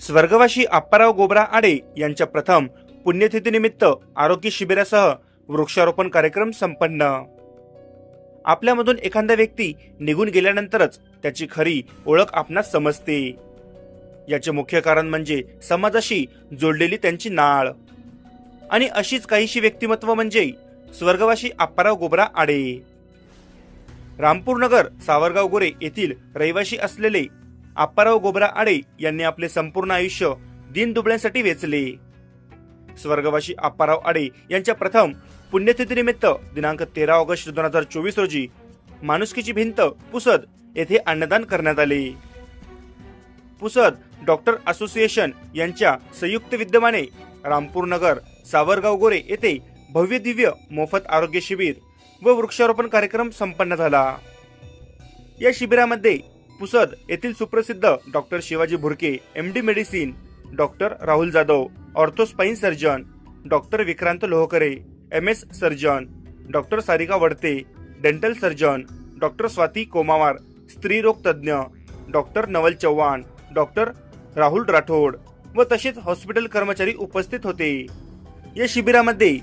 स्वर्गवासी आप्पाराव गोबरा आडे यांच्या प्रथम पुण्यतिथीनिमित्त आरोग्य शिबिरासह वृक्षारोपण कार्यक्रम संपन्न. आपल्यामधून एखादा व्यक्ती निघून गेल्यानंतरच त्याची खरी ओळख आपणास समजते. याचे मुख्य कारण म्हणजे समाजाशी जोडलेली त्यांची नाळ. आणि अशीच काहीशी व्यक्तिमत्व म्हणजे स्वर्गवासी आप्पाराव गोबरा आडे. रामपूर नगर सावरगाव गोरे येथील रहिवासी असलेले आप्पाराव गोबरा आडे यांनी आपले संपूर्ण आयुष्य दीनदुबळ्यांसाठी वेचले. स्वर्गवासी आप्पाराव आडे यांच्या प्रथम पुण्यतिथीनिमित्त दिनांक तेरा ऑगस्ट दोन हजार चोवीस रोजी माणुसकीची भिंत पुसद येथे अन्नदान करण्यात आले. पुसद डॉक्टर असोसिएशन यांच्या संयुक्त विद्यमाने रामपूर नगर सावरगाव गोरे येथे भव्य दिव्य मोफत आरोग्य शिबिर व वृक्षारोपण कार्यक्रम संपन्न झाला. या शिबिरामध्ये पुसद येथील सुप्रसिद्ध doctor Shivaji Bhurke M D medicine doctor Rahul Jadhav ortho spine surgeon doctor Vikrant Lohkare M S surgeon doctor Sarika Wadte dental surgeon doctor Swati Komawar स्त्रीरोग तज्ज्ञ डॉक्टर नवल चव्हाण डॉक्टर राहुल राठोड व तसेच हॉस्पिटल कर्मचारी उपस्थित होते. या शिबिरामध्ये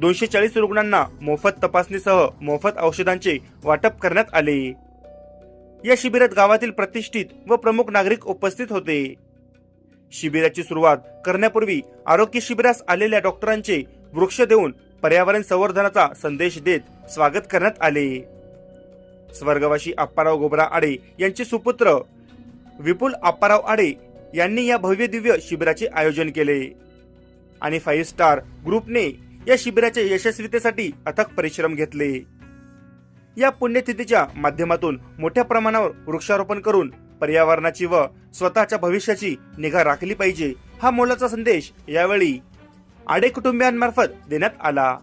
दोनशे चाळीस रुग्णांना मोफत तपासणीसह मोफत औषधांचे वाटप करण्यात आले. या शिबिरात गावातील प्रतिष्ठित व प्रमुख नागरिक उपस्थित होते. शिबिराची सुरुवात करण्यापूर्वी आरोग्य शिबिरास आलेल्या डॉक्टरांचे वृक्ष देऊन पर्यावरण संवर्धनाचा संदेश देत स्वागत करण्यात आले. स्वर्गवासी आप्पाराव गोबरा आडे यांचे सुपुत्र विपुल आप्पाराव आडे यांनी या भव्य दिव्य शिबिराचे आयोजन केले. आणि फाईव्ह स्टार ग्रुपने या शिबिराच्या यशस्वीतेसाठी अथक परिश्रम घेतले. या पुण्यतिथीच्या माध्यमातून मोठ्या प्रमाणावर वृक्षारोपण करून पर्यावरणाची व स्वतःच्या भविष्याची निगा राखली पाहिजे. हा मोलाचा संदेश यावेळी आडे कुटुंबियांमार्फत देण्यात आला.